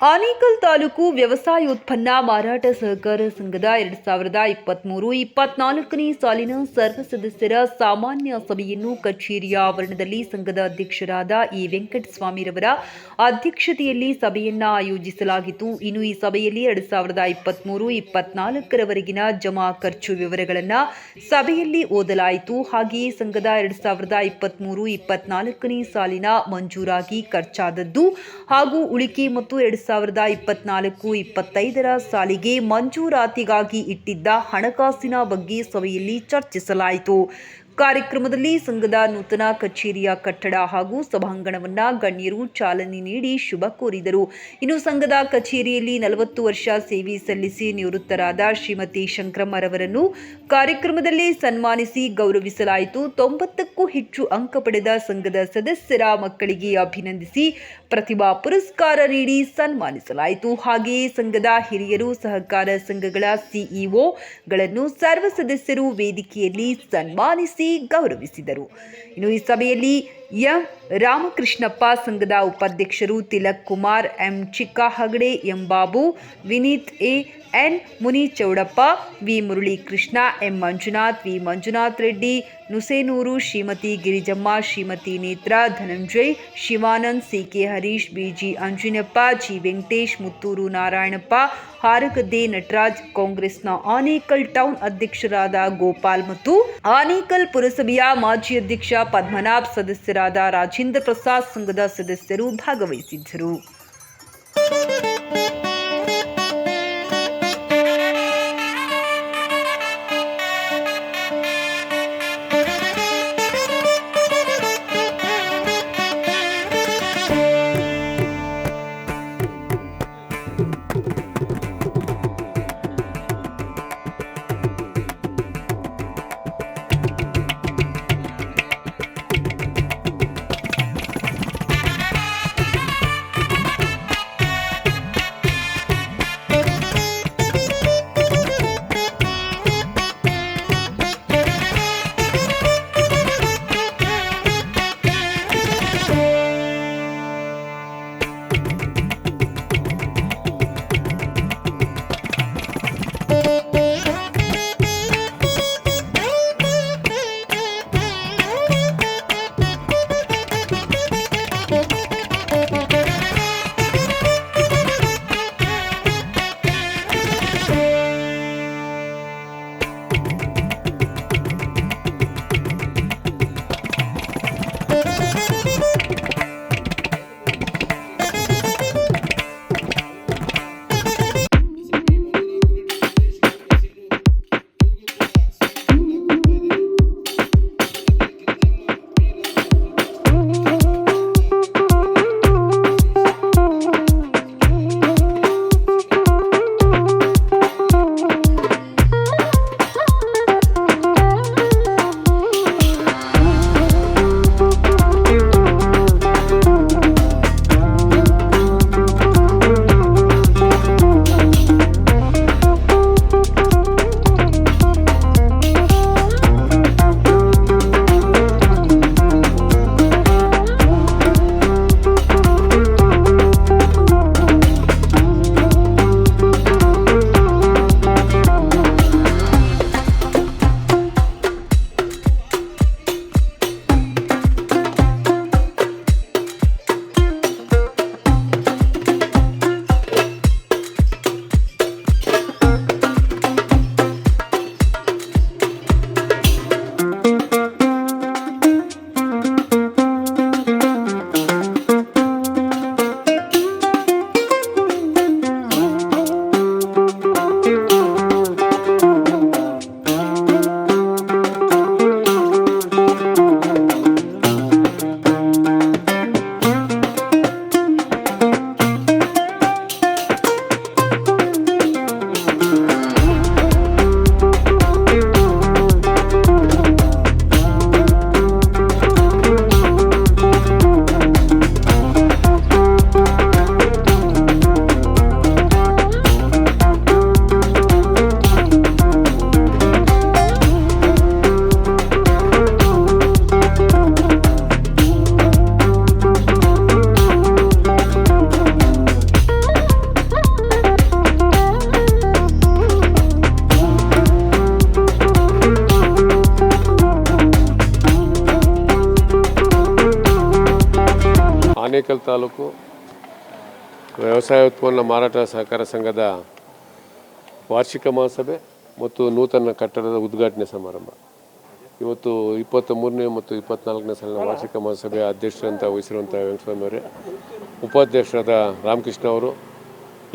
ಆನೇಕಲ್ ತಾಲೂಕು ವ್ಯವಸಾಯೋತ್ಪನ್ನ ಮಾರಾಟ ಸಹಕಾರ ಸಂಘದ ಎರಡ್ ಸಾವಿರದ ಇಪ್ಪತ್ಮೂರು ಇಪ್ಪತ್ನಾಲ್ಕನೇ ಸಾಲಿನ ಸರ್ವ ಸದಸ್ಯರ ಸಾಮಾನ್ಯ ಸಭೆಯನ್ನು ಕಚೇರಿಯ ಆವರಣದಲ್ಲಿ ಸಂಘದ ಅಧ್ಯಕ್ಷರಾದ ಇ ವೆಂಕಟಸ್ವಾಮಿರವರ ಅಧ್ಯಕ್ಷತೆಯಲ್ಲಿ ಸಭೆಯನ್ನು ಆಯೋಜಿಸಲಾಗಿತ್ತು. ಇನ್ನು ಈ ಸಭೆಯಲ್ಲಿ ಎರಡ್ ಸಾವಿರದ ಇಪ್ಪತ್ಮೂರು ಇಪ್ಪತ್ನಾಲ್ಕರವರೆಗಿನ ಜಮಾ ಖರ್ಚು ವಿವರಗಳನ್ನು ಸಭೆಯಲ್ಲಿ ಓದಲಾಯಿತು. ಹಾಗೆಯೇ ಸಂಘದ ಎರಡ್ ಸಾವಿರದ ಇಪ್ಪತ್ಮೂರು ಇಪ್ಪತ್ನಾಲ್ಕನೇ ಸಾಲಿನ ಮಂಜೂರಾಗಿ ಖರ್ಚಾದದ್ದು ಹಾಗೂ ಉಳಿಕೆ ಮತ್ತು ಎರಡ್ ಸಾವಿರದ ಇಪ್ಪತ್ನಾಲ್ಕು ಇಪ್ಪತ್ತೈದರ ಸಾಲಿಗೆ ಮಂಜೂರಾತಿಗಾಗಿ ಇಟ್ಟಿದ್ದ ಹಣಕಾಸಿನ ಬಗ್ಗೆ ಸಭೆಯಲ್ಲಿ ಚರ್ಚಿಸಲಾಯಿತು. ಕಾರ್ಯಕ್ರಮದಲ್ಲಿ ಸಂಘದ ನೂತನ ಕಚೇರಿಯ ಕಟ್ಟಡ ಹಾಗೂ ಸಭಾಂಗಣವನ್ನು ಗಣ್ಯರು ಚಾಲನೆ ನೀಡಿ ಶುಭ ಕೋರಿದರು. ಇನ್ನು ಸಂಘದ ಕಚೇರಿಯಲ್ಲಿ ನಲವತ್ತು ವರ್ಷ ಸೇವೆ ಸಲ್ಲಿಸಿ ನಿವೃತ್ತರಾದ ಶ್ರೀಮತಿ ಶಂಕರಮ್ಮರವರನ್ನು ಕಾರ್ಯಕ್ರಮದಲ್ಲಿ ಸನ್ಮಾನಿಸಿ ಗೌರವಿಸಲಾಯಿತು. ತೊಂಬತ್ತಕ್ಕೂ ಹೆಚ್ಚು ಅಂಕ ಪಡೆದ ಸಂಘದ ಸದಸ್ಯರ ಮಕ್ಕಳಿಗೆ ಅಭಿನಂದಿಸಿ ಪ್ರತಿಭಾ ಪುರಸ್ಕಾರ ನೀಡಿ ಸನ್ಮಾನಿಸಲಾಯಿತು. ಹಾಗೆಯೇ ಸಂಘದ ಹಿರಿಯರು ಸಹಕಾರ ಸಂಘಗಳ ಸಿಇಒಗಳನ್ನು ಸರ್ವ ಸದಸ್ಯರು ವೇದಿಕೆಯಲ್ಲಿ ಸನ್ಮಾನಿಸಿ ಗೌರವಿಸಿದರು. ಇನ್ನು ಈ ಸಭೆಯಲ್ಲಿ ಎಂ ರಾಮಕೃಷ್ಣಪ್ಪ ಸಂಘದ ಉಪಾಧ್ಯಕ್ಷರು Tilak Kumar, M. Chikka Hagade M. Babu, Vineeth A. N. Muni Chowdappa V. Muralikrishna, M. Manjunath, V. Manjunath Reddy, Nusenur Shrimati Girijamma, Shrimati Netra, Dhananjay, Shivanand, C K Harish, B G Anjinappa, G. Venkatesh, Muttur Narayanappa, Haragadde Nataraj, ಕಾಂಗ್ರೆಸ್ನ Anekal town ಅಧ್ಯಕ್ಷರಾದ ಗೋಪಾಲ್ ಮತ್ತು ಆನೇಕಲ್ ಪುರಸಭೆಯ ಮಾಜಿ ಅಧ್ಯಕ್ಷ ಪದ್ಮನಾಭ್ ಸದಸ್ಯರಾದ ರಾಜೇಂದ್ರ ಪ್ರಸಾದ್ ಸಂಘದ ಸದಸ್ಯರು ಭಾಗವಹಿಸಿದ್ದರು. ಆನೇಕಲ್ ತಾಲೂಕು ವ್ಯವಸಾಯ ಉತ್ಪನ್ನ ಮಾರಾಟ ಸಹಕಾರ ಸಂಘದ ವಾರ್ಷಿಕ ಮಹಾಸಭೆ ಮತ್ತು ನೂತನ ಕಟ್ಟಡದ ಉದ್ಘಾಟನೆ ಸಮಾರಂಭ. ಇವತ್ತು ಇಪ್ಪತ್ತ ಮೂರನೇ ಮತ್ತು ಇಪ್ಪತ್ನಾಲ್ಕನೇ ಸಾಲಿನ ವಾರ್ಷಿಕ ಮಹಾಸಭೆಯ ಅಧ್ಯಕ್ಷರಂತ ವಹಿಸಿರುವಂಥ ವೆಂಕಟಸ್ವಾಮಿ ಅವರೇ, ಉಪಾಧ್ಯಕ್ಷರಾದ ರಾಮಕೃಷ್ಣ ಅವರು,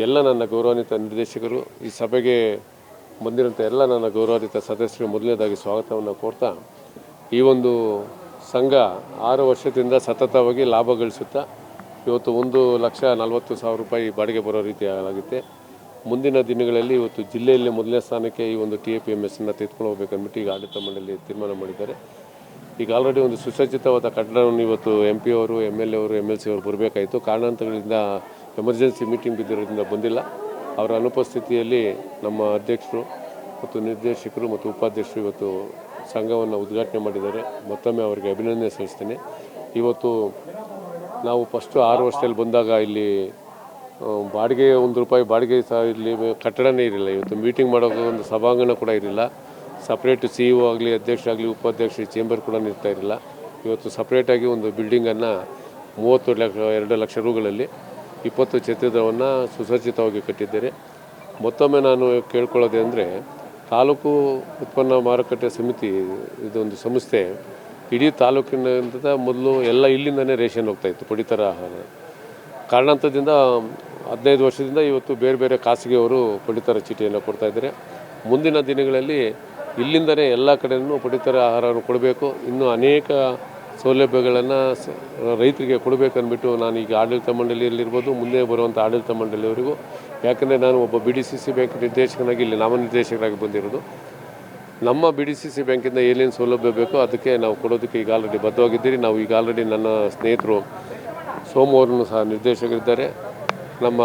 ಎಲ್ಲ ನನ್ನ ಗೌರವಾನ್ವಿತ ನಿರ್ದೇಶಕರು, ಈ ಸಭೆಗೆ ಬಂದಿರುವಂಥ ಎಲ್ಲ ನನ್ನ ಗೌರವಾನ್ವಿತ ಸದಸ್ಯರು ಮೊದಲನೇದಾಗಿ ಸ್ವಾಗತವನ್ನು ಕೋರ್ತಾ ಈ ಒಂದು ಸಂಘ ಆರು ವರ್ಷದಿಂದ ಸತತವಾಗಿ ಲಾಭ ಗಳಿಸುತ್ತಾ ಇವತ್ತು ಒಂದು ಲಕ್ಷ ನಲವತ್ತು ಸಾವಿರ ರೂಪಾಯಿ ಬಾಡಿಗೆ ಬರೋ ರೀತಿ ಆಗುತ್ತೆ. ಮುಂದಿನ ದಿನಗಳಲ್ಲಿ ಇವತ್ತು ಜಿಲ್ಲೆಯಲ್ಲಿ ಮೊದಲನೇ ಸ್ಥಾನಕ್ಕೆ ಈ ಒಂದು ಟಿ ಎ ಪಿ ಎಂ ಎಸ್ಸನ್ನು ತೆಗೆದುಕೊಂಡು ಹೋಗ್ಬೇಕಂದ್ಬಿಟ್ಟು ಈಗ ಆಡಳಿತ ಮಂಡಳಿ ತೀರ್ಮಾನ ಮಾಡಿದ್ದಾರೆ. ಈಗ ಆಲ್ರೆಡಿ ಒಂದು ಸುಸಜ್ಜಿತವಾದ ಕಟ್ಟಡವನ್ನು ಇವತ್ತು ಎಂ ಪಿ ಅವರು ಎಂ ಎಲ್ ಎ ಅವರು ಎಂ ಎಲ್ ಸಿ ಅವರು ಬರಬೇಕಾಯಿತು. ಕಾರಣಾಂತರಗಳಿಂದ ಎಮರ್ಜೆನ್ಸಿ ಮೀಟಿಂಗ್ ಬಿದ್ದಿರೋದ್ರಿಂದ ಬಂದಿಲ್ಲ. ಅವರ ಅನುಪಸ್ಥಿತಿಯಲ್ಲಿ ನಮ್ಮ ಅಧ್ಯಕ್ಷರು ಮತ್ತು ನಿರ್ದೇಶಕರು ಮತ್ತು ಉಪಾಧ್ಯಕ್ಷರು ಇವತ್ತು ಸಂಘವನ್ನು ಉದ್ಘಾಟನೆ ಮಾಡಿದ್ದಾರೆ. ಮತ್ತೊಮ್ಮೆ ಅವರಿಗೆ ಅಭಿನಂದನೆ ಸಲ್ಲಿಸ್ತೇನೆ. ಇವತ್ತು ನಾವು ಫಸ್ಟು ಆರು ವರ್ಷದಲ್ಲಿ ಬಂದಾಗ ಇಲ್ಲಿ ಬಾಡಿಗೆ ಒಂದು ರೂಪಾಯಿ ಬಾಡಿಗೆ ಸಹ ಇಲ್ಲಿ ಕಟ್ಟಡನೇ ಇರಲಿಲ್ಲ. ಇವತ್ತು ಮೀಟಿಂಗ್ ಮಾಡೋಕೆ ಒಂದು ಸಭಾಂಗಣ ಕೂಡ ಇರಲಿಲ್ಲ. ಸಪ್ರೇಟ್ ಸಿ ಇ ಆಗಲಿ, ಅಧ್ಯಕ್ಷ ಆಗಲಿ, ಉಪಾಧ್ಯಕ್ಷ ಚೇಂಬರ್ ಕೂಡ ಇರ್ತಾ ಇರಲಿಲ್ಲ. ಇವತ್ತು ಸಪ್ರೇಟಾಗಿ ಒಂದು ಬಿಲ್ಡಿಂಗನ್ನು ಮೂವತ್ತು ಲಕ್ಷ, ಎರಡು ಲಕ್ಷ ರೂಗಳಲ್ಲಿ ಇಪ್ಪತ್ತು ಛತ್ರಿದವನ್ನು ಸುಸಜ್ಜಿತವಾಗಿ ಕಟ್ಟಿದ್ದಾರೆ. ಮತ್ತೊಮ್ಮೆ ನಾನು ಕೇಳ್ಕೊಳ್ಳೋದೆ ಅಂದರೆ ತಾಲೂಕು ಉತ್ಪನ್ನ ಮಾರುಕಟ್ಟೆ ಸಮಿತಿ, ಇದೊಂದು ಸಂಸ್ಥೆ, ಇಡೀ ತಾಲೂಕಿನಿಂದ ಮೊದಲು ಎಲ್ಲ ಇಲ್ಲಿಂದನೇ ರೇಷನ್ ಹೋಗ್ತಾಯಿತ್ತು ಪಡಿತರ ಆಹಾರ. ಕಾರಣಾಂತದಿಂದ ಹದಿನೈದು ವರ್ಷದಿಂದ ಇವತ್ತು ಬೇರೆ ಬೇರೆ ಖಾಸಗಿಯವರು ಪಡಿತರ ಚೀಟಿಯನ್ನು ಕೊಡ್ತಾ ಇದ್ದಾರೆ. ಮುಂದಿನ ದಿನಗಳಲ್ಲಿ ಇಲ್ಲಿಂದಲೇ ಎಲ್ಲ ಕಡೆಯೂ ಪಡಿತರ ಆಹಾರವನ್ನು ಕೊಡಬೇಕು. ಇನ್ನೂ ಅನೇಕ ಸೌಲಭ್ಯಗಳನ್ನು ರೈತರಿಗೆ ಕೊಡಬೇಕು ಅಂದ್ಬಿಟ್ಟು ನಾನು ಈಗ ಆಡಳಿತ ಮಂಡಳಿಯಲ್ಲಿರ್ಬೋದು, ಮುಂದೆ ಬರುವಂಥ ಆಡಳಿತ ಮಂಡಳಿಯವರಿಗೂ ಯಾಕಂದರೆ ನಾನು ಒಬ್ಬ B D C C bank ನಿರ್ದೇಶಕನಾಗಿ ಇಲ್ಲಿ ನಾಮನಿರ್ದೇಶಕರಾಗಿ ಬಂದಿರೋದು. ನಮ್ಮ ಬಿ ಡಿ ಸಿ ಸಿ ಬ್ಯಾಂಕಿಂದ ಏನೇನು ಸೌಲಭ್ಯ ಬೇಕೋ ಅದಕ್ಕೆ ನಾವು ಕೊಡೋದಕ್ಕೆ ಈಗ ಆಲ್ರೆಡಿ ಬದ್ಧವಾಗಿದ್ದೀರಿ. ನಾವು ಈಗ ಆಲ್ರೆಡಿ ನನ್ನ ಸ್ನೇಹಿತರು ಸೋಮವಾರನು ಸಹ ನಿರ್ದೇಶಕರಿದ್ದಾರೆ. ನಮ್ಮ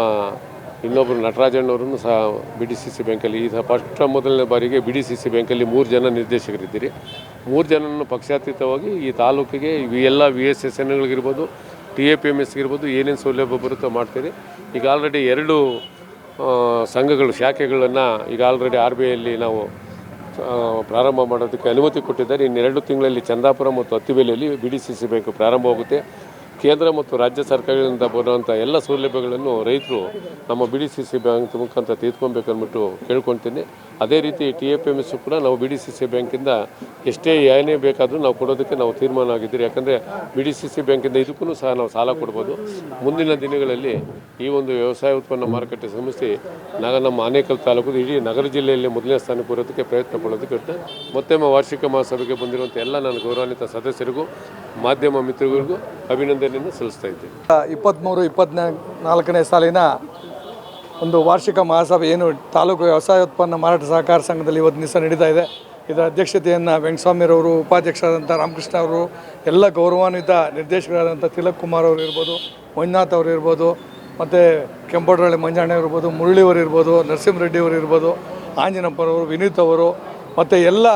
ಇನ್ನೊಬ್ಬರು ನಟರಾಜಣ್ಣವರನ್ನು ಸಹ ಬಿ ಡಿ ಸಿ ಸಿ ಬ್ಯಾಂಕಲ್ಲಿ ಈ ಸಹ ಫಸ್ಟ್ ಮೊದಲನೇ ಬಾರಿಗೆ ಬಿ ಡಿ ಸಿ ಸಿ ಬ್ಯಾಂಕಲ್ಲಿ ಮೂರು ಜನ ನಿರ್ದೇಶಕರಿದ್ದೀರಿ. ಮೂರು ಜನನ್ನು ಪಕ್ಷಾತೀತವಾಗಿ ಈ ತಾಲೂಕಿಗೆ ಎಲ್ಲ ವಿ ಎಸ್ ಎಸ್ ಎನ್ಗಳಿಗಿರ್ಬೋದು ಟಿ ಎ ಪಿ ಎಂ ಎಸ್ಗಿರ್ಬೋದು ಏನೇನು ಸೌಲಭ್ಯ ಬರುತ್ತೋ ಮಾಡ್ತೀರಿ. ಈಗ ಆಲ್ರೆಡಿ ಎರಡು ಸಂಘಗಳು, ಶಾಖೆಗಳನ್ನು ಈಗ ಆಲ್ರೆಡಿ ಆರ್ ಬಿ ಐಯಲ್ಲಿ ನಾವು ಪ್ರಾರಂಭ ಮಾಡೋದಕ್ಕೆ ಅನುಮತಿ ಕೊಟ್ಟಿದ್ದಾರೆ. ಇನ್ನೆರಡು ತಿಂಗಳಲ್ಲಿ ಚಂದಾಪುರ ಮತ್ತು ಹತ್ತಿಬೇಲಿಯಲ್ಲಿ B D C C bank ಪ್ರಾರಂಭವಾಗುತ್ತೆ. ಕೇಂದ್ರ ಮತ್ತು ರಾಜ್ಯ ಸರ್ಕಾರಗಳಿಂದ ಬರುವಂಥ ಎಲ್ಲ ಸೌಲಭ್ಯಗಳನ್ನು ರೈತರು ನಮ್ಮ B D C C bank ಮುಖಾಂತರ ತೆಗೆದುಕೊಬೇಕಂದ್ಬಿಟ್ಟು ಕೇಳ್ಕೊಳ್ತೀನಿ. ಅದೇ ರೀತಿ ಟಿ ಎಫ್ ಎಂ ಎಸ್ಸು ಕೂಡ ನಾವು ಬಿ ಡಿ ಸಿ ಸಿ ಬ್ಯಾಂಕಿಂದ ಎಷ್ಟೇ ಏನೇ ಬೇಕಾದರೂ ನಾವು ಕೊಡೋದಕ್ಕೆ ನಾವು ತೀರ್ಮಾನ ಆಗಿದ್ದೀರಿ. ಯಾಕಂದರೆ ಬಿ ಡಿ ಸಿ ಸಿ ಬ್ಯಾಂಕಿಂದ ಇದಕ್ಕೂ ಸಹ ನಾವು ಸಾಲ ಕೊಡ್ಬೋದು. ಮುಂದಿನ ದಿನಗಳಲ್ಲಿ ಈ ಒಂದು ವ್ಯವಸಾಯ ಉತ್ಪನ್ನ ಮಾರುಕಟ್ಟೆ ಸಂಸ್ಥೆ ನಾಗ ನಮ್ಮ ಆನೇಕಲ್ ತಾಲೂಕು ಇಡೀ ನಗರ ಜಿಲ್ಲೆಯಲ್ಲಿ ಮೊದಲನೇ ಸ್ಥಾನಕ್ಕೆ ಕೊಡೋದಕ್ಕೆ ಪ್ರಯತ್ನ ಪಡೋದಕ್ಕೆ ಮತ್ತೊಮ್ಮೆ ವಾರ್ಷಿಕ ಮಹಾಸಭೆಗೆ ಬಂದಿರುವಂಥ ಎಲ್ಲ ನನ್ನ ಗೌರವಾನ್ವಿತ ಸದಸ್ಯರಿಗೂ, ಮಾಧ್ಯಮ ಮಿತ್ರರಿಗೂ ಅಭಿನಂದನೆಯನ್ನು ಸಲ್ಲಿಸ್ತಾ ಇದ್ದೇನೆ ಇಪ್ಪತ್ತ್ಮೂರು ಇಪ್ಪತ್ತ್ನಾ ನಾಲ್ಕನೇ ಸಾಲಿನ ಒಂದು ವಾರ್ಷಿಕ ಮಹಾಸಭೆ, ಏನು ತಾಲೂಕು ವ್ಯವಸಾಯ ಉತ್ಪನ್ನ ಮಾರಾಟ ಸಹಕಾರ ಸಂಘದಲ್ಲಿ ಇವತ್ತು ದಿವಸ ನಡೀತಾ ಇದೆ. ಇದರ ಅಧ್ಯಕ್ಷತೆಯನ್ನು ವೆಂಕಟಸ್ವಾಮಿರವರು ಉಪಾಧ್ಯಕ್ಷರಾದಂಥ ರಾಮಕೃಷ್ಣ ಅವರು, ಎಲ್ಲ ಗೌರವಾನ್ವಿತ ನಿರ್ದೇಶಕರಾದಂಥ ತಿಲಕ್ ಕುಮಾರ್ ಅವರು ಇರ್ಬೋದು, ಮಂಜುನಾಥ್ ಅವರು ಇರ್ಬೋದು, ಮತ್ತು ಕೆಂಪೋಡ್ರಳ್ಳಿ ಮಂಜಾಣೆ ಇರ್ಬೋದು ಮುರಳಿಯವರು ಇರ್ಬೋದು, ನರಸಿಂಹರೆಡ್ಡಿ ಅವರು ಇರ್ಬೋದು ಆಂಜನಪ್ಪನವರು ವಿನೀತ್ ಅವರು, ಮತ್ತು ಎಲ್ಲ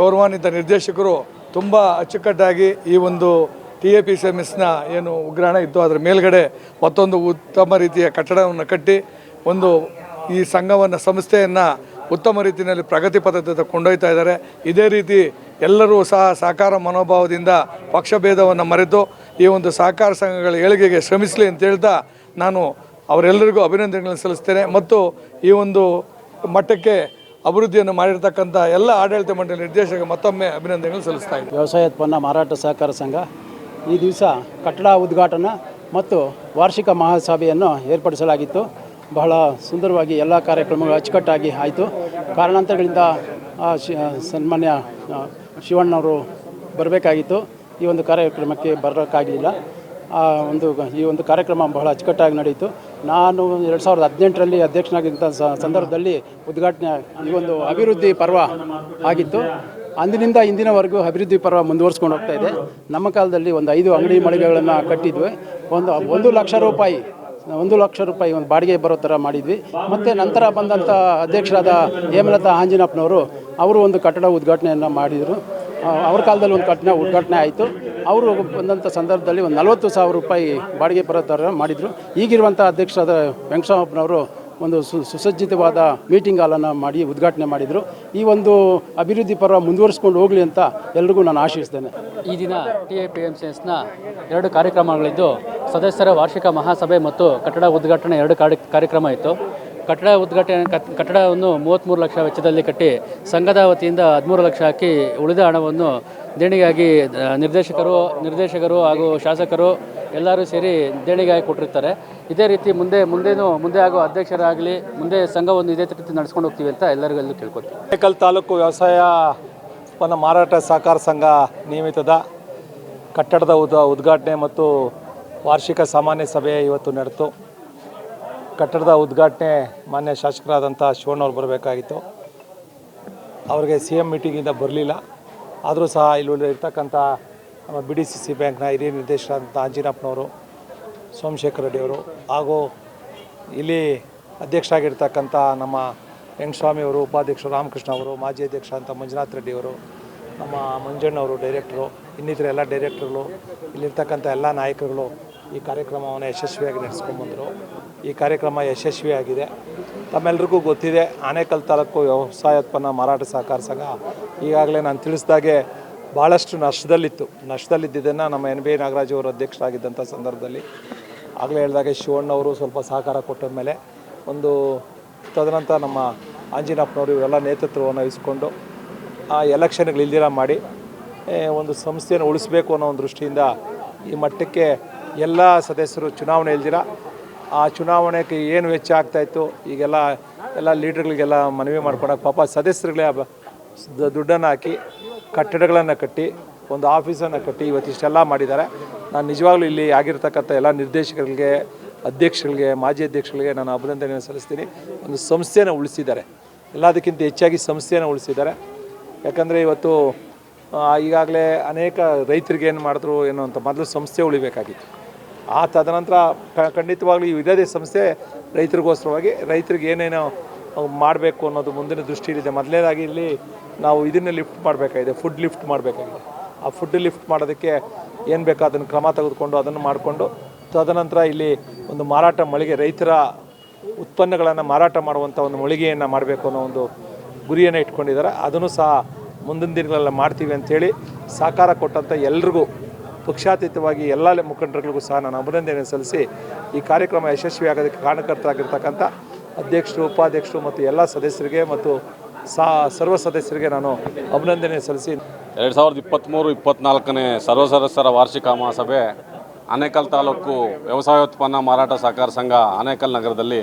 ಗೌರವಾನ್ವಿತ ನಿರ್ದೇಶಕರು ತುಂಬ ಅಚ್ಚುಕಟ್ಟಾಗಿ ಈ ಒಂದು T A P C M ಎಸ್ನ ಏನು ಉಗ್ರಾಣ ಇತ್ತು, ಅದರ ಮೇಲ್ಗಡೆ ಮತ್ತೊಂದು ಉತ್ತಮ ರೀತಿಯ ಕಟ್ಟಡವನ್ನು ಕಟ್ಟಿ, ಒಂದು ಈ ಸಂಘವನ್ನು, ಸಂಸ್ಥೆಯನ್ನು ಉತ್ತಮ ರೀತಿಯಲ್ಲಿ ಪ್ರಗತಿ ಪಥದತ್ತ ಕೊಂಡೊಯ್ತಾ ಇದ್ದಾರೆ. ಇದೇ ರೀತಿ ಎಲ್ಲರೂ ಸಹ ಸಹಕಾರ ಮನೋಭಾವದಿಂದ ಪಕ್ಷಭೇದವನ್ನು ಮರೆತು ಈ ಒಂದು ಸಹಕಾರ ಸಂಘಗಳ ಏಳಿಗೆಗೆ ಶ್ರಮಿಸಲಿ ಅಂತ ಹೇಳ್ತಾ ನಾನು ಅವರೆಲ್ಲರಿಗೂ ಅಭಿನಂದನೆಗಳನ್ನು ಸಲ್ಲಿಸ್ತೇನೆ. ಮತ್ತು ಈ ಒಂದು ಮಟ್ಟಕ್ಕೆ ಅಭಿವೃದ್ಧಿಯನ್ನು ಮಾಡಿರ್ತಕ್ಕಂಥ ಎಲ್ಲ ಆಡಳಿತ ಮಂಡಳಿ ನಿರ್ದೇಶಕ ಮತ್ತೊಮ್ಮೆ ಅಭಿನಂದನೆಗಳನ್ನು ಸಲ್ಲಿಸ್ತಾ ಇದ್ದೀನಿ. ವ್ಯವಸಾಯ ಉತ್ಪನ್ನ ಮಾರಾಟ ಸಹಕಾರ ಸಂಘ ಈ ದಿವಸ ಕಟ್ಟಡ ಉದ್ಘಾಟನಾ ಮತ್ತು ವಾರ್ಷಿಕ ಮಹಾಸಭೆಯನ್ನು ಏರ್ಪಡಿಸಲಾಗಿತ್ತು. ಬಹಳ ಸುಂದರವಾಗಿ ಎಲ್ಲ ಕಾರ್ಯಕ್ರಮಗಳು ಅಚ್ಚುಕಟ್ಟಾಗಿ ಆಯಿತು. ಕಾರಣಾಂತರಗಳಿಂದ ಸನ್ಮಾನ್ಯ ಶಿವಣ್ಣವರು ಬರಬೇಕಾಗಿತ್ತು. ಈ ಒಂದು ಕಾರ್ಯಕ್ರಮಕ್ಕೆ ಬರೋಕ್ಕಾಗಲಿಲ್ಲ ಆ, ಒಂದು, ಈ ಒಂದು ಕಾರ್ಯಕ್ರಮ ಬಹಳ ಅಚ್ಚುಕಟ್ಟಾಗಿ ನಡೆಯಿತು. ನಾನು ಎರಡು ಸಾವಿರದ ಹದಿನೆಂಟರಲ್ಲಿ ಅಧ್ಯಕ್ಷನಾಗಿದ್ದ ಸಂದರ್ಭದಲ್ಲಿ ಉದ್ಘಾಟನೆ, ಈ ಒಂದು ಅಭಿವೃದ್ಧಿ ಪರ್ವ ಆಗಿತ್ತು. ಅಂದಿನಿಂದ ಇಂದಿನವರೆಗೂ ಅಭಿವೃದ್ಧಿ ಪರ ಮುಂದುವರಿಸ್ಕೊಂಡು ಹೋಗ್ತಾ ಇದೆ. ನಮ್ಮ ಕಾಲದಲ್ಲಿ ಒಂದು ಐದು ಅಂಗಡಿ ಮಳಿಗೆಗಳನ್ನು ಕಟ್ಟಿದ್ವಿ. ಒಂದು ಒಂದು ಲಕ್ಷ ರೂಪಾಯಿ, ಒಂದು ಲಕ್ಷ ರೂಪಾಯಿ ಒಂದು ಬಾಡಿಗೆ ಬರೋ ಥರ ಮಾಡಿದ್ವಿ. ಮತ್ತು ನಂತರ ಬಂದಂಥ ಅಧ್ಯಕ್ಷರಾದ ಹೇಮಲತಾ ಆಂಜನಪ್ಪನವರು ಅವರು ಒಂದು ಕಟ್ಟಡ ಉದ್ಘಾಟನೆಯನ್ನು ಮಾಡಿದರು. ಅವ್ರ ಕಾಲದಲ್ಲಿ ಒಂದು ಕಟ್ಟಡ ಉದ್ಘಾಟನೆ ಆಯಿತು. ಅವರು ಬಂದಂಥ ಸಂದರ್ಭದಲ್ಲಿ ಒಂದು ನಲವತ್ತು ಸಾವಿರ ರೂಪಾಯಿ ಬಾಡಿಗೆ ಬರೋ ಥರ ಮಾಡಿದರು. ಈಗಿರುವಂಥ ಅಧ್ಯಕ್ಷರಾದ ವೆಂಕಟರಾಮಪ್ಪನವರು ಒಂದು ಸುಸಜ್ಜಿತವಾದ ಮೀಟಿಂಗ್ ಹಾಲನ್ನು ಮಾಡಿ ಉದ್ಘಾಟನೆ ಮಾಡಿದರು. ಈ ಒಂದು ಅಭಿವೃದ್ಧಿ ಪರ್ವ ಮುಂದುವರಿಸ್ಕೊಂಡು ಹೋಗಲಿ ಅಂತ ಎಲ್ರಿಗೂ ನಾನು ಆಶಿಸ್ತೇನೆ ಈ ದಿನ T I P M C ಎಸ್ನ ಎರಡು ಕಾರ್ಯಕ್ರಮಗಳಿದ್ದು, ಸದಸ್ಯರ ವಾರ್ಷಿಕ ಮಹಾಸಭೆ ಮತ್ತು ಕಟ್ಟಡ ಉದ್ಘಾಟನೆ ಎರಡು ಕಾರ್ಯ ಕಾರ್ಯಕ್ರಮ ಇತ್ತು. ಕಟ್ಟಡ ಉದ್ಘಾಟನೆ ಕಟ್- ಕಟ್ಟಡವನ್ನು ಮೂವತ್ತ್ಮೂರು ಲಕ್ಷ ವೆಚ್ಚದಲ್ಲಿ ಕಟ್ಟಿ, ಸಂಘದ ವತಿಯಿಂದ ಹದಿಮೂರು ಲಕ್ಷ ಹಾಕಿ ಉಳಿದ ಹಣವನ್ನು ದೇಣಿಗೆಯಾಗಿ ನಿರ್ದೇಶಕರು ನಿರ್ದೇಶಕರು ಹಾಗೂ ಶಾಸಕರು ಎಲ್ಲರೂ ಸೇರಿ ದೇಣಿಗೆಯಾಗಿ ಕೊಟ್ಟಿರ್ತಾರೆ. ಇದೇ ರೀತಿ ಮುಂದೆ, ಮುಂದೇನು, ಮುಂದೆ ಆಗೋ ಅಧ್ಯಕ್ಷರಾಗಲಿ, ಮುಂದೆ ಸಂಘವನ್ನು ಇದೇ ರೀತಿ ನಡೆಸ್ಕೊಂಡು ಹೋಗ್ತೀವಿ ಅಂತ ಎಲ್ಲರಿಗೂ ಎಲ್ಲೂ ಕೇಳ್ಕೊತೀವಿ ಆನೇಕಲ್ ತಾಲೂಕು ವ್ಯವಸಾಯ ಉತ್ಪನ್ನ ಮಾರಾಟ ಸಹಕಾರ ಸಂಘ ನಿಯಮಿತದ ಕಟ್ಟಡದ ಉದ, ಉದ್ಘಾಟನೆ ಮತ್ತು ವಾರ್ಷಿಕ ಸಾಮಾನ್ಯ ಸಭೆ ಇವತ್ತು ನಡೆತು ಕಟ್ಟಡದ ಉದ್ಘಾಟನೆ ಮಾನ್ಯ ಶಾಸಕರಾದಂಥ ಶಿವಣ್ಣವ್ರು ಬರಬೇಕಾಗಿತ್ತು. ಅವ್ರಿಗೆ ಸಿ ಎಂ ಮೀಟಿಂಗಿಂದ ಬರಲಿಲ್ಲ. ಆದರೂ ಸಹ ಇಲ್ಲಿ ಇರ್ತಕ್ಕಂಥ ನಮ್ಮ ಬಿ ಡಿ ಸಿ ಸಿ ಬ್ಯಾಂಕ್ನ ಹಿರಿಯ ನಿರ್ದೇಶಕರಾದಂಥ ಅಂಜಿನಪ್ಪನವರು ಸೋಮಶೇಖರ್ ರೆಡ್ಡಿಯವರು ಹಾಗೂ ಇಲ್ಲಿ ಅಧ್ಯಕ್ಷರಾಗಿರ್ತಕ್ಕಂಥ ನಮ್ಮ ವೆಂಕಟಸ್ವಾಮಿಯವರು ಉಪಾಧ್ಯಕ್ಷ ರಾಮಕೃಷ್ಣ ಅವರು, ಮಾಜಿ ಅಧ್ಯಕ್ಷ ಅಂತ ಮಂಜುನಾಥ್ ರೆಡ್ಡಿಯವರು ನಮ್ಮ ಮಂಜಣ್ಣವರು ಡೈರೆಕ್ಟ್ರು, ಇನ್ನಿತರ ಎಲ್ಲ ಡೈರೆಕ್ಟರ್ಗಳು, ಇಲ್ಲಿರ್ತಕ್ಕಂಥ ಎಲ್ಲ ನಾಯಕರುಗಳು ಈ ಕಾರ್ಯಕ್ರಮವನ್ನು ಯಶಸ್ವಿಯಾಗಿ ನಡೆಸ್ಕೊಂಡ್ಬಂದರು ಈ ಕಾರ್ಯಕ್ರಮ ಯಶಸ್ವಿಯಾಗಿದೆ. ತಮ್ಮೆಲ್ರಿಗೂ ಗೊತ್ತಿದೆ, ಆನೇಕಲ್ ತಾಲೂಕು ವ್ಯವಸಾಯೋತ್ಪನ್ನ ಮಾರಾಟ ಸಹಕಾರ ಸಂಘ ಈಗಾಗಲೇ ನಾನು ತಿಳಿಸ್ದಾಗೆ ಭಾಳಷ್ಟು ನಷ್ಟದಲ್ಲಿತ್ತು. ನಷ್ಟದಲ್ಲಿದ್ದನ್ನು ನಮ್ಮ ಎನ್ ಬಿ ನಾಗರಾಜ್ ಅವರು ಅಧ್ಯಕ್ಷರಾಗಿದ್ದಂಥ ಸಂದರ್ಭದಲ್ಲಿ ಆಗಲೇ ಹೇಳಿದಾಗ ಶಿವಣ್ಣವರು ಸ್ವಲ್ಪ ಸಹಕಾರ ಕೊಟ್ಟ ಮೇಲೆ ಒಂದು ತದನಂತರ ನಮ್ಮ ಆಂಜಿನಪ್ಪನವರು ಇವರೆಲ್ಲ ನೇತೃತ್ವವನ್ನು ವಹಿಸಿಕೊಂಡು ಆ ಎಲೆಕ್ಷನ್ಗಳು ಇಲ್ದಿರ ಮಾಡಿ ಒಂದು ಸಂಸ್ಥೆಯನ್ನು ಉಳಿಸಬೇಕು ಅನ್ನೋ ಒಂದು ದೃಷ್ಟಿಯಿಂದ ಈ ಮಟ್ಟಕ್ಕೆ ಎಲ್ಲ ಸದಸ್ಯರು ಚುನಾವಣೆ ಇಲ್ದಿರ, ಆ ಚುನಾವಣೆಗೆ ಏನು ವೆಚ್ಚ ಆಗ್ತಾಯಿತ್ತು ಈಗೆಲ್ಲ ಎಲ್ಲ ಲೀಡರ್ಗಳಿಗೆಲ್ಲ ಮನವಿ ಮಾಡ್ಕೊಳಕ್ಕೆ ಪಾಪ ಸದಸ್ಯರುಗಳೇ ದುಡ್ಡನ್ನು ಹಾಕಿ ಕಟ್ಟಡಗಳನ್ನು ಕಟ್ಟಿ, ಒಂದು ಆಫೀಸನ್ನು ಕಟ್ಟಿ ಇವತ್ತಿಷ್ಟೆಲ್ಲ ಮಾಡಿದ್ದಾರೆ. ನಾನು ನಿಜವಾಗ್ಲೂ ಇಲ್ಲಿ ಆಗಿರ್ತಕ್ಕಂಥ ಎಲ್ಲ ನಿರ್ದೇಶಕರಿಗೆ, ಅಧ್ಯಕ್ಷರಿಗೆ, ಮಾಜಿ ಅಧ್ಯಕ್ಷರಿಗೆ ನಾನು ಅಭಿನಂದನೆಯನ್ನು ಸಲ್ಲಿಸ್ತೀನಿ. ಒಂದು ಸಂಸ್ಥೆನ ಉಳಿಸಿದ್ದಾರೆ. ಎಲ್ಲದಕ್ಕಿಂತ ಹೆಚ್ಚಾಗಿ ಸಂಸ್ಥೆನ ಉಳಿಸಿದ್ದಾರೆ. ಯಾಕಂದರೆ ಇವತ್ತು ಈಗಾಗಲೇ ಅನೇಕ ರೈತರಿಗೆ ಏನು ಮಾಡಿದ್ರು, ಏನು ಅಂತ ಮೊದಲು ಸಂಸ್ಥೆ ಉಳಿಬೇಕಾಗಿತ್ತು. ಆ ತದನಂತರ ಖಂಡಿತವಾಗ್ಲೂ ಇದೇ ಸಂಸ್ಥೆ ರೈತರಿಗೋಸ್ಕರವಾಗಿ ರೈತರಿಗೆ ಏನೇನೋ ಮಾಡಬೇಕು ಅನ್ನೋದು ಮುಂದಿನ ದೃಷ್ಟಿಯಲ್ಲಿದೆ. ಮೊದಲನೇದಾಗಿ ಇಲ್ಲಿ ನಾವು ಇದನ್ನೇ ಲಿಫ್ಟ್ ಮಾಡಬೇಕಾಗಿದೆ ಫುಡ್ ಲಿಫ್ಟ್ ಮಾಡಬೇಕಾಗಿದೆ. ಆ ಫುಡ್ ಲಿಫ್ಟ್ ಮಾಡೋದಕ್ಕೆ ಏನು ಬೇಕೋ ಅದನ್ನು ಕ್ರಮ ತೆಗೆದುಕೊಂಡು ಅದನ್ನು ಮಾಡಿಕೊಂಡು, ತದನಂತರ ಇಲ್ಲಿ ಒಂದು ಮಾರಾಟ ಮಳಿಗೆ, ರೈತರ ಉತ್ಪನ್ನಗಳನ್ನು ಮಾರಾಟ ಮಾಡುವಂಥ ಒಂದು ಮಳಿಗೆಯನ್ನು ಮಾಡಬೇಕು ಅನ್ನೋ ಒಂದು ಗುರಿಯನ್ನು ಇಟ್ಕೊಂಡಿದ್ದಾರೆ. ಅದನ್ನು ಸಹ ಮುಂದಿನ ದಿನಗಳಲ್ಲಿ ಮಾಡ್ತೀವಿ ಅಂಥೇಳಿ ಸಹಕಾರ ಕೊಟ್ಟಂಥ ಎಲ್ರಿಗೂ, ಪಕ್ಷಾತೀತವಾಗಿ ಎಲ್ಲ ಮುಖಂಡರುಗಳಿಗೂ ಸಹ ನಾನು ಅಭಿನಂದನೆ ಸಲ್ಲಿಸಿ ಈ ಕಾರ್ಯಕ್ರಮ ಯಶಸ್ವಿಯಾಗೋದಕ್ಕೆ ಕಾರಣಕರ್ತರಾಗಿರ್ತಕ್ಕಂಥ ಅಧ್ಯಕ್ಷರು, ಉಪಾಧ್ಯಕ್ಷರು ಮತ್ತು ಎಲ್ಲ ಸದಸ್ಯರಿಗೆ ಮತ್ತು ಸಾ ಸರ್ವ ಸದಸ್ಯರಿಗೆ ನಾನು ಅಭಿನಂದನೆ ಸಲ್ಲಿಸಿ ಎರಡು ಸಾವಿರದ ಇಪ್ಪತ್ತ್ಮೂರು ಇಪ್ಪತ್ತ್ನಾಲ್ಕನೇ ಸರ್ವ ಸದಸ್ಯರ ವಾರ್ಷಿಕ ಮಹಾಸಭೆ, ಆನೇಕಲ್ ತಾಲೂಕು ವ್ಯವಸಾಯೋತ್ಪನ್ನ ಮಾರಾಟ ಸಹಕಾರ ಸಂಘ ಆನೇಕಲ್ ನಗರದಲ್ಲಿ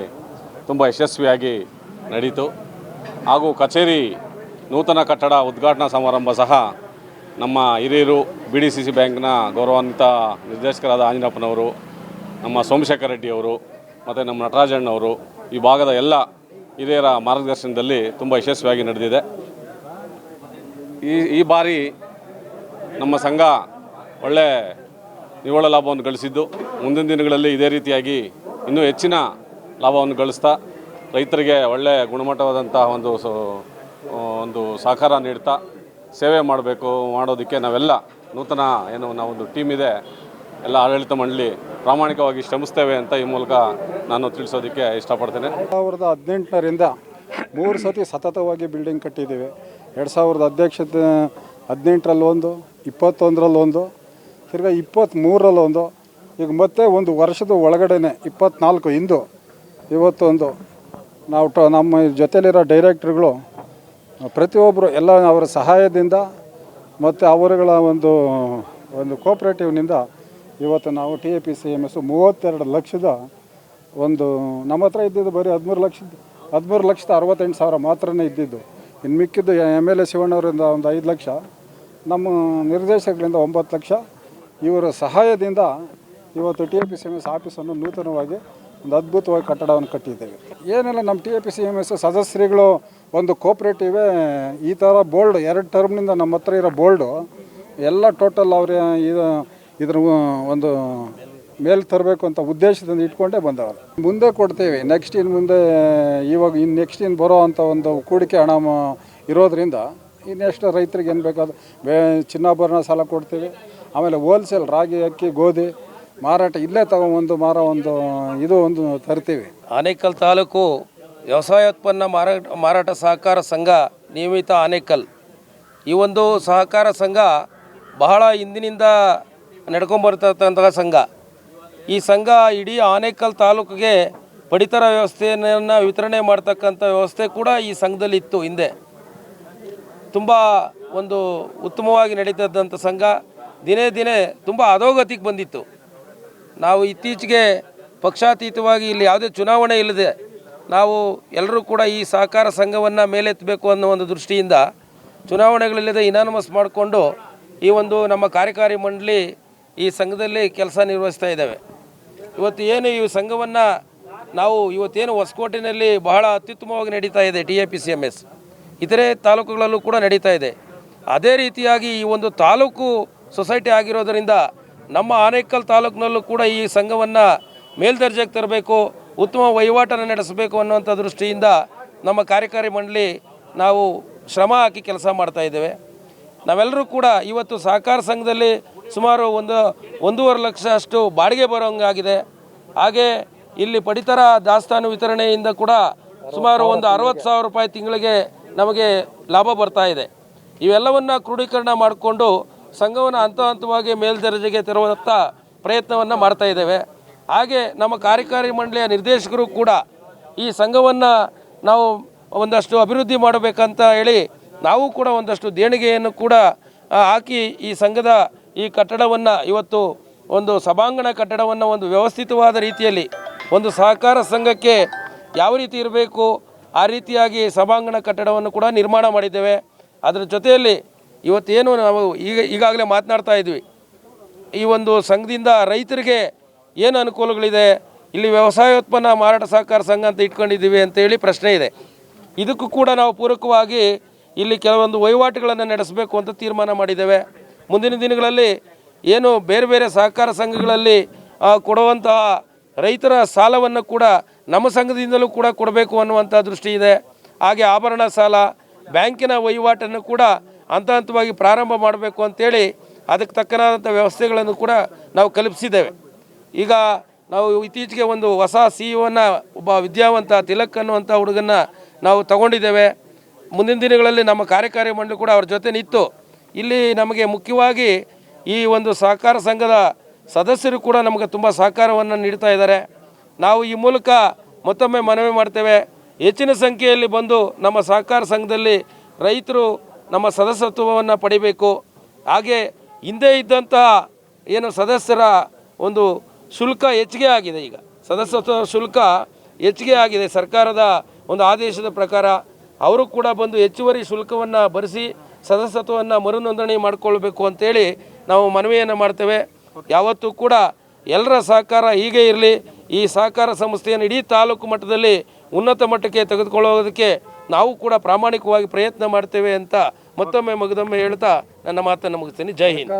ತುಂಬ ಯಶಸ್ವಿಯಾಗಿ ನಡೀತು. ಹಾಗೂ ಕಚೇರಿ ನೂತನ ಕಟ್ಟಡ ಉದ್ಘಾಟನಾ ಸಮಾರಂಭ ಸಹ ನಮ್ಮ ಹಿರಿಯರು ಬಿ ಡಿ ಸಿ ಸಿ ಬ್ಯಾಂಕ್ನ ಗೌರವಾನ್ವಿತ ನಿರ್ದೇಶಕರಾದ ಆಂಜನಪ್ಪನವರು, ನಮ್ಮ ಸೋಮಶೇಖರ್ ರೆಡ್ಡಿಯವರು ಮತ್ತು ನಮ್ಮ ನಟರಾಜಣ್ಣವರು, ಈ ಭಾಗದ ಎಲ್ಲ ಹಿರಿಯರ ಮಾರ್ಗದರ್ಶನದಲ್ಲಿ ತುಂಬ ಯಶಸ್ವಿಯಾಗಿ ನಡೆದಿದೆ. ಈ ಈ ಬಾರಿ ನಮ್ಮ ಸಂಘ ಒಳ್ಳೆ ನಿವ್ವಳ ಲಾಭವನ್ನು ಗಳಿಸಿದ್ದು. ಮುಂದಿನ ದಿನಗಳಲ್ಲಿ ಇದೇ ರೀತಿಯಾಗಿ ಇನ್ನೂ ಹೆಚ್ಚಿನ ಲಾಭವನ್ನು ಗಳಿಸ್ತಾ ರೈತರಿಗೆ ಒಳ್ಳೆ ಗುಣಮಟ್ಟವಾದಂಥ ಒಂದು ಒಂದು ಸಹಕಾರ ನೀಡ್ತಾ ಸೇವೆ ಮಾಡಬೇಕು, ಮಾಡೋದಕ್ಕೆ ನಾವೆಲ್ಲ ನೂತನ ಏನು ನಾವೊಂದು ಟೀಮ್ ಇದೆ. ಎಲ್ಲ ಆಡಳಿತ ಮಂಡಳಿ ಪ್ರಾಮಾಣಿಕವಾಗಿ ಶ್ರಮಿಸ್ತೇವೆ ಅಂತ ಈ ಮೂಲಕ ನಾನು ತಿಳಿಸೋದಕ್ಕೆ ಇಷ್ಟಪಡ್ತೇನೆ. ಎರಡು ಸಾವಿರದ ಹದಿನೆಂಟರಿಂದ ಮೂರು ಸತಿ ಸತತವಾಗಿ ಬಿಲ್ಡಿಂಗ್ ಕಟ್ಟಿದ್ದೀವಿ. ಎರಡು ಸಾವಿರದ ಅಧ್ಯಕ್ಷತೆ ಹದಿನೆಂಟರಲ್ಲಿ ಒಂದು ಇಪ್ಪತ್ತೊಂದರಲ್ಲಿ ಒಂದು ತಿರ್ಗಾ ಇಪ್ಪತ್ತ್ಮೂರರಲ್ಲಿ ಒಂದು ಈಗ ಮತ್ತೆ ಒಂದು ವರ್ಷದ ಒಳಗಡೆನೆ ಇಪ್ಪತ್ನಾಲ್ಕು ಇಂದು, ಇವತ್ತೊಂದು. ನಾವು ಟ, ನಮ್ಮ ಜೊತೆಯಲ್ಲಿರೋ ಡೈರೆಕ್ಟ್ರುಗಳು ಪ್ರತಿಯೊಬ್ಬರು ಎಲ್ಲ ಅವರ ಸಹಾಯದಿಂದ ಮತ್ತು ಅವರುಗಳ ಒಂದು ಒಂದು ಕೋಪ್ರೇಟಿವ್ನಿಂದ ಇವತ್ತು ನಾವು T A P C M S ಮೂವತ್ತೆರಡು ಲಕ್ಷದ ಒಂದು ನಮ್ಮ ಹತ್ರ ಇದ್ದಿದ್ದು ಬರೀ ಹದಿಮೂರು ಲಕ್ಷದ ಹದಿಮೂರು ಲಕ್ಷದ ಅರವತ್ತೆಂಟು ಸಾವಿರ ಮಾತ್ರನೇ ಇದ್ದಿದ್ದು. ಇನ್ನು ಮಿಕ್ಕಿದ್ದು ಎಂ ಎಲ್ ಎ ಶಿವಣ್ಣವರಿಂದ ಒಂದು ಐದು ಲಕ್ಷ, ನಮ್ಮ ನಿರ್ದೇಶಕರಿಂದ ಒಂಬತ್ತು ಲಕ್ಷ. ಇವರ ಸಹಾಯದಿಂದ ಇವತ್ತು T A P C M S ಆಫೀಸನ್ನು ನೂತನವಾಗಿ ಒಂದು ಅದ್ಭುತವಾಗಿ ಕಟ್ಟಡವನ್ನು ಕಟ್ಟಿದ್ದೇವೆ. ಏನಿಲ್ಲ, ನಮ್ಮ T A P C M S ಸದಸ್ಯರುಗಳು ಒಂದು ಕೋಪ್ರೇಟಿವೇ. ಈ ಥರ ಬೋಲ್ಡ್, ಎರಡು ಟರ್ಮ್ನಿಂದ ನಮ್ಮ ಹತ್ರ ಇರೋ ಬೋಲ್ಡು, ಎಲ್ಲ ಟೋಟಲ್ ಅವ್ರ ಇದು ಇದ್ರ ಒಂದು ಮೇಲ್ ತರಬೇಕು ಅಂತ ಉದ್ದೇಶದಿಂದ ಇಟ್ಕೊಂಡೇ ಬಂದವರು ಮುಂದೆ ಕೊಡ್ತೇವೆ. ನೆಕ್ಸ್ಟ್ ಇನ್ನು ಮುಂದೆ ಇವಾಗ ಇನ್ನು ನೆಕ್ಸ್ಟ್ ಇನ್ನು ಬರೋ ಅಂಥ ಒಂದು ಕೂಡಿಕೆ ಹಣ ಇರೋದ್ರಿಂದ ಇನ್ನೆಷ್ಟು ರೈತರಿಗೆ ಏನು ಬೇಕಾದ, ಬೇ, ಚಿನ್ನಾಭರಣ ಸಾಲ ಕೊಡ್ತೀವಿ. ಆಮೇಲೆ ಹೋಲ್ಸೇಲ್ ರಾಗಿ ಅಕ್ಕಿ, ಗೋಧಿ, ಮಾರಾಟ ಇಲ್ಲೇ ತಗೊಂಬಂದು ಮಾರೋ, ಒಂದು, ಇದು ಒಂದು ತರ್ತೀವಿ. ಆನೇಕಲ್ ತಾಲೂಕು ವ್ಯವಸಾಯೋತ್ಪನ್ನ ಮಾರಾಟ ಮಾರಾಟ ಸಹಕಾರ ಸಂಘ ನಿಯಮಿತ ಆನೇಕಲ್. ಈ ಒಂದು ಸಹಕಾರ ಸಂಘ ಬಹಳ ಹಿಂದಿನಿಂದ ನಡ್ಕೊಂಬರ್ತಕ್ಕಂತಹ ಸಂಘ. ಈ ಸಂಘ ಇಡೀ ಆನೇಕಲ್ ತಾಲೂಕಿಗೆ ಪಡಿತರ ವ್ಯವಸ್ಥೆಯನ್ನು ವಿತರಣೆ ಮಾಡ್ತಕ್ಕಂಥ ವ್ಯವಸ್ಥೆ ಕೂಡ ಈ ಸಂಘದಲ್ಲಿ ಇತ್ತು ಹಿಂದೆ. ತುಂಬ ಒಂದು ಉತ್ತಮವಾಗಿ ನಡೀತದಂಥ ಸಂಘ. ದಿನೇ ದಿನೇ ತುಂಬ ಅಧೋಗತಿಗೆ ಬಂದಿತ್ತು. ನಾವು ಇತ್ತೀಚೆಗೆ ಪಕ್ಷಾತೀತವಾಗಿ ಇಲ್ಲಿ ಯಾವುದೇ ಚುನಾವಣೆ ಇಲ್ಲದೆ ನಾವು ಎಲ್ಲರೂ ಕೂಡ ಈ ಸಹಕಾರ ಸಂಘವನ್ನು ಮೇಲೆತ್ತಬೇಕು ಅನ್ನೋ ಒಂದು ದೃಷ್ಟಿಯಿಂದ ಚುನಾವಣೆಗಳಿಲ್ಲದೆ ಇನಾನಮಸ್ ಮಾಡಿಕೊಂಡು ಈ ಒಂದು ನಮ್ಮ ಕಾರ್ಯಕಾರಿ ಮಂಡಳಿ ಈ ಸಂಘದಲ್ಲಿ ಕೆಲಸ ನಿರ್ವಹಿಸ್ತಾ ಇದ್ದಾವೆ. ಇವತ್ತು ಏನು ಈ ಸಂಘವನ್ನು ನಾವು ಇವತ್ತೇನು ಹೊಸಕೋಟಿನಲ್ಲಿ ಬಹಳ ಅತ್ಯುತ್ತಮವಾಗಿ ನಡೀತಾ ಇದೆ T A P C M S. ಇತರೆ ತಾಲೂಕುಗಳಲ್ಲೂ ಕೂಡ ನಡೀತಾ ಇದೆ. ಅದೇ ರೀತಿಯಾಗಿ ಈ ಒಂದು ತಾಲೂಕು ಸೊಸೈಟಿ ಆಗಿರೋದರಿಂದ ನಮ್ಮ ಆನೇಕಲ್ ತಾಲೂಕಿನಲ್ಲೂ ಕೂಡ ಈ ಸಂಘವನ್ನು ಮೇಲ್ದರ್ಜೆಗೆ ತರಬೇಕು, ಉತ್ತಮ ವಹಿವಾಟನ್ನು ನಡೆಸಬೇಕು ಅನ್ನುವಂಥ ದೃಷ್ಟಿಯಿಂದ ನಮ್ಮ ಕಾರ್ಯಕಾರಿ ಮಂಡಳಿ ನಾವು ಶ್ರಮ ಹಾಕಿ ಕೆಲಸ ಮಾಡ್ತಾ ಇದ್ದೇವೆ. ನಾವೆಲ್ಲರೂ ಕೂಡ ಇವತ್ತು ಸಹಕಾರ ಸಂಘದಲ್ಲಿ ಸುಮಾರು ಒಂದು, ಒಂದೂವರೆ ಲಕ್ಷ ಅಷ್ಟು ಬಾಡಿಗೆ ಬರೋಂಗಾಗಿದೆ. ಹಾಗೆ ಇಲ್ಲಿ ಪಡಿತರ ದಾಸ್ತಾನು ವಿತರಣೆಯಿಂದ ಕೂಡ ಸುಮಾರು ಒಂದು ಅರವತ್ತು ಸಾವಿರ ರೂಪಾಯಿ ತಿಂಗಳಿಗೆ ನಮಗೆ ಲಾಭ ಬರ್ತಾ ಇದೆ. ಇವೆಲ್ಲವನ್ನು ಕ್ರೋಢೀಕರಣ ಮಾಡಿಕೊಂಡು ಸಂಘವನ್ನು ಹಂತ ಹಂತವಾಗಿ ಮೇಲ್ದರ್ಜೆಗೆ ತರುವಂಥ ಪ್ರಯತ್ನವನ್ನು ಮಾಡ್ತಾ ಇದ್ದೇವೆ. ಹಾಗೆ ನಮ್ಮ ಕಾರ್ಯಕಾರಿ ಮಂಡಳಿಯ ನಿರ್ದೇಶಕರು ಕೂಡ ಈ ಸಂಘವನ್ನು ನಾವು ಒಂದಷ್ಟು ಅಭಿವೃದ್ಧಿ ಮಾಡಬೇಕಂತ ಹೇಳಿ ನಾವು ಕೂಡ ಒಂದಷ್ಟು ದೇಣಿಗೆಯನ್ನು ಕೂಡ ಹಾಕಿ ಈ ಸಂಘದ ಈ ಕಟ್ಟಡವನ್ನು ಇವತ್ತು ಒಂದು ಸಭಾಂಗಣ ಕಟ್ಟಡವನ್ನು ಒಂದು ವ್ಯವಸ್ಥಿತವಾದ ರೀತಿಯಲ್ಲಿ ಒಂದು ಸಹಕಾರ ಸಂಘಕ್ಕೆ ಯಾವ ರೀತಿ ಇರಬೇಕು, ಆ ರೀತಿಯಾಗಿ ಸಭಾಂಗಣ ಕಟ್ಟಡವನ್ನು ಕೂಡ ನಿರ್ಮಾಣ ಮಾಡಿದ್ದೇವೆ. ಅದರ ಜೊತೆಯಲ್ಲಿ ಇವತ್ತೇನು ನಾವು ಈಗ, ಈಗಾಗಲೇ ಮಾತನಾಡ್ತಾ ಇದ್ವಿ. ಈ ಒಂದು ಸಂಘದಿಂದ ರೈತರಿಗೆ ಏನು ಅನುಕೂಲಗಳಿದೆ, ಇಲ್ಲಿ ವ್ಯವಸಾಯೋತ್ಪನ್ನ ಮಾರಾಟ ಸಹಕಾರ ಸಂಘ ಅಂತ ಇಟ್ಕೊಂಡಿದ್ದೀವಿ ಅಂತೇಳಿ ಪ್ರಶ್ನೆ ಇದೆ. ಇದಕ್ಕೂ ಕೂಡ ನಾವು ಪೂರಕವಾಗಿ ಇಲ್ಲಿ ಕೆಲವೊಂದು ವಹಿವಾಟುಗಳನ್ನು ನಡೆಸಬೇಕು ಅಂತ ತೀರ್ಮಾನ ಮಾಡಿದ್ದೇವೆ. ಮುಂದಿನ ದಿನಗಳಲ್ಲಿ ಏನು ಬೇರೆ ಬೇರೆ ಸಹಕಾರ ಸಂಘಗಳಲ್ಲಿ ಕೊಡುವಂತಹ ರೈತರ ಸಾಲವನ್ನು ಕೂಡ ನಮ್ಮ ಸಂಘದಿಂದಲೂ ಕೂಡ ಕೊಡಬೇಕು ಅನ್ನುವಂಥ ದೃಷ್ಟಿ ಇದೆ. ಹಾಗೆ ಆಭರಣ ಸಾಲ, ಬ್ಯಾಂಕಿನ ವಹಿವಾಟನ್ನು ಕೂಡ ಹಂತ ಹಂತವಾಗಿ ಪ್ರಾರಂಭ ಮಾಡಬೇಕು ಅಂತೇಳಿ ಅದಕ್ಕೆ ತಕ್ಕನಾದಂಥ ವ್ಯವಸ್ಥೆಗಳನ್ನು ಕೂಡ ನಾವು ಕಲ್ಪಿಸಿದ್ದೇವೆ. ಈಗ ನಾವು ಇತ್ತೀಚೆಗೆ ಒಂದು ಹೊಸ ಸಿ ಇಒನ್ನು ಒಬ್ಬ ವಿದ್ಯಾವಂತ ತಿಲಕ್ ಅನ್ನುವಂಥ ಹುಡುಗನ್ನ ನಾವು ತಗೊಂಡಿದ್ದೇವೆ. ಮುಂದಿನ ದಿನಗಳಲ್ಲಿ ನಮ್ಮ ಕಾರ್ಯಕಾರಿ ಮಂಡಳಿ ಕೂಡ ಅವ್ರ ಜೊತೆ ನಿಂತು ಇಲ್ಲಿ ನಮಗೆ ಮುಖ್ಯವಾಗಿ ಈ ಒಂದು ಸಹಕಾರ ಸಂಘದ ಸದಸ್ಯರು ಕೂಡ ನಮಗೆ ತುಂಬ ಸಹಕಾರವನ್ನು ನೀಡ್ತಾ ಇದ್ದಾರೆ. ನಾವು ಈ ಮೂಲಕ ಮತ್ತೊಮ್ಮೆ ಮನವಿ ಮಾಡ್ತೇವೆ. ಹೆಚ್ಚಿನ ಸಂಖ್ಯೆಯಲ್ಲಿ ಬಂದು ನಮ್ಮ ಸಹಕಾರ ಸಂಘದಲ್ಲಿ ರೈತರು ನಮ್ಮ ಸದಸ್ಯತ್ವವನ್ನು ಪಡಿಬೇಕು. ಹಾಗೆ ಹಿಂದೆ ಇದ್ದಂತಹ ಏನು ಸದಸ್ಯರ ಒಂದು ಶುಲ್ಕ ಹೆಚ್ಚಿಗೆ ಆಗಿದೆ ಈಗ. ಸದಸ್ಯತ್ವ ಶುಲ್ಕ ಹೆಚ್ಚಿಗೆ ಆಗಿದೆ ಸರ್ಕಾರದ ಒಂದು ಆದೇಶದ ಪ್ರಕಾರ. ಅವರು ಕೂಡ ಬಂದು ಹೆಚ್ಚುವರಿ ಶುಲ್ಕವನ್ನು ಭರಿಸಿ ಸದಸ್ಯತ್ವವನ್ನು ಮರು ನೋಂದಣಿ ಮಾಡಿಕೊಳ್ಬೇಕು ಅಂತೇಳಿ ನಾವು ಮನವಿಯನ್ನು ಮಾಡ್ತೇವೆ. ಯಾವತ್ತೂ ಕೂಡ ಎಲ್ಲರ ಸಹಕಾರ ಹೀಗೆ ಇರಲಿ, ಈ ಸಹಕಾರ ಸಂಸ್ಥೆಯನ್ನು ಇಡೀ ತಾಲೂಕು ಮಟ್ಟದಲ್ಲಿ ಉನ್ನತ ಮಟ್ಟಕ್ಕೆ ತೆಗೆದುಕೊಳ್ಳೋದಕ್ಕೆ ನಾವು ಕೂಡ ಪ್ರಾಮಾಣಿಕವಾಗಿ ಪ್ರಯತ್ನ ಮಾಡ್ತೇವೆ ಅಂತ ಮತ್ತೊಮ್ಮೆ ಮಗದೊಮ್ಮೆ ಹೇಳ್ತಾ ನನ್ನ ಮಾತನ್ನು ಮುಗಿಸ್ತೀನಿ. ಜೈ ಹಿಂದ್.